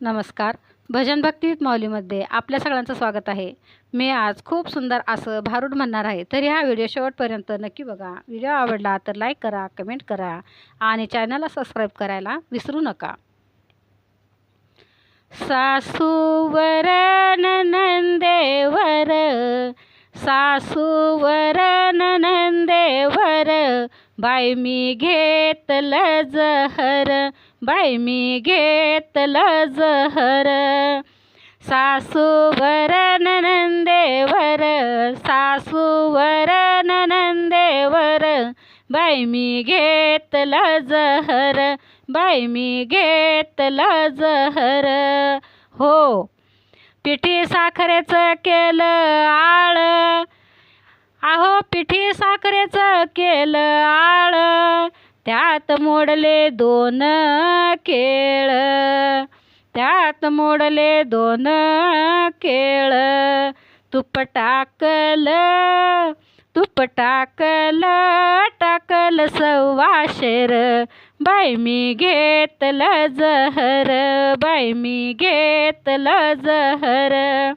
नमस्कार. भजन भक्तीत माऊलीमध्ये आपल्या सगळ्यांचं स्वागत आहे. मी आज खूप सुंदर असं भारूड म्हणणार आहे तरी हा व्हिडिओ शेवटपर्यंत नक्की बघा. व्हिडिओ आवडला तर लाईक करा कमेंट करा आणि चॅनलला सबस्क्राईब करायला विसरू नका. सासूवर नंदेवर सासूवर नंदेवर बाई मी घेतलं जहर. बाई मी घेतलं जहर. सासूवर नंदेवर सासूवर नंदेवर. बाई मी घेतलं जहर बाई मी घेतलं जहर. हो पिठी साखरेचं केलं आळ. अहो पिठी साखरेचं केलं आळ. त्यात मोडले दोन केळ. त्यात मोडले दोन केळ. तुप टाकलं तुप टाकलं टाकलं सव्वाशेर बाई मी घेतलं जहर बाई मी घेतलं जहर.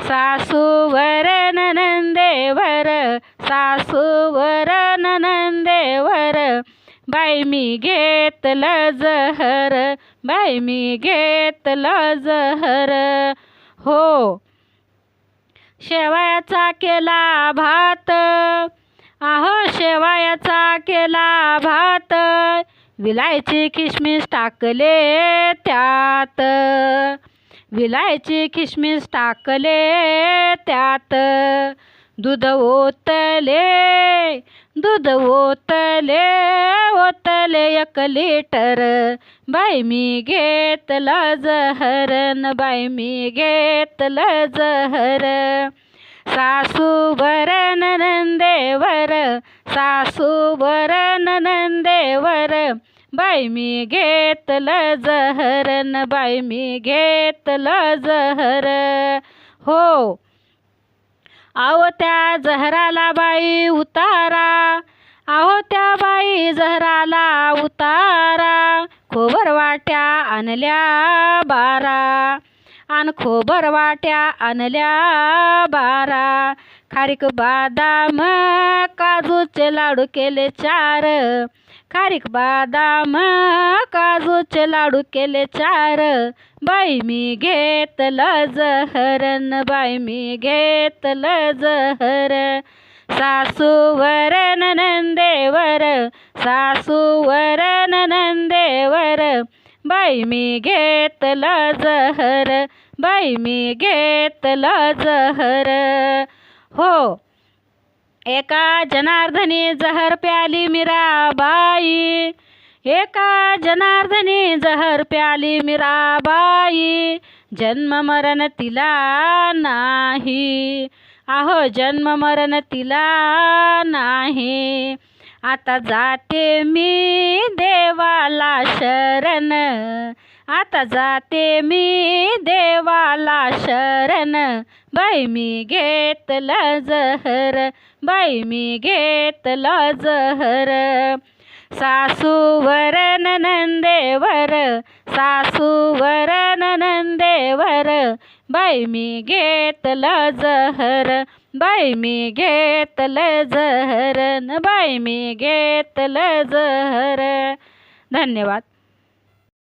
सासूवर नंदेवर सासूवर नंदेवर बाई मी घेतलं जहर बाई मी घेतलं जहर. हो शेवयाचा केला भात. आहो शेवयाचा केला भात. विलायची किशमिश टाकले त्यात. विलायची किशमिश टाकले त्यात. दूध ओतले दूध ओतले एक लिटर बाई मी घेतलं जहरन बाई मी घेतलं जहर. सासूवर नंदेवर सासूवर नंदेवर बाई मी घेतलं जहरन बाई मी घेतलं जहर. हो आव त्या जहराला बाई उतारा आहो त्या बाई जहराला उतारा खोबर वाट्या आणल्या बारा. आण खोबर वाट्या आणल्या बारा. खारीक बादाम काजूचे लाडू केले चार. खारीक बादाम काजूचे लाडू केले चार. बाई मी घेतलं जहरन बाई मी घेतलं जहर सासूवर नंदेवर सासूवर नंदेवर बाई मी घेतलं जहर बाई मी घेतलं जहर. हो एका जनार्दनी जहर प्याली मीराबाई एका जनार्दनी जहर प्याली मीराबाई जन्म मरण तिला नाही. आहो जन्म मरण तिला नाही. आता जाते मी देवाला शरण. आता जाते मी देवाला शरण. बाई मी घेतलं जहर. बाई मी घेतलं जहर. सासूवर नंदेवर. सासूवर नंदेवर. बाई मी घेतलं जहर बाई मी घेतलं जहर न बाई मी घेतलं जहर. धन्यवाद.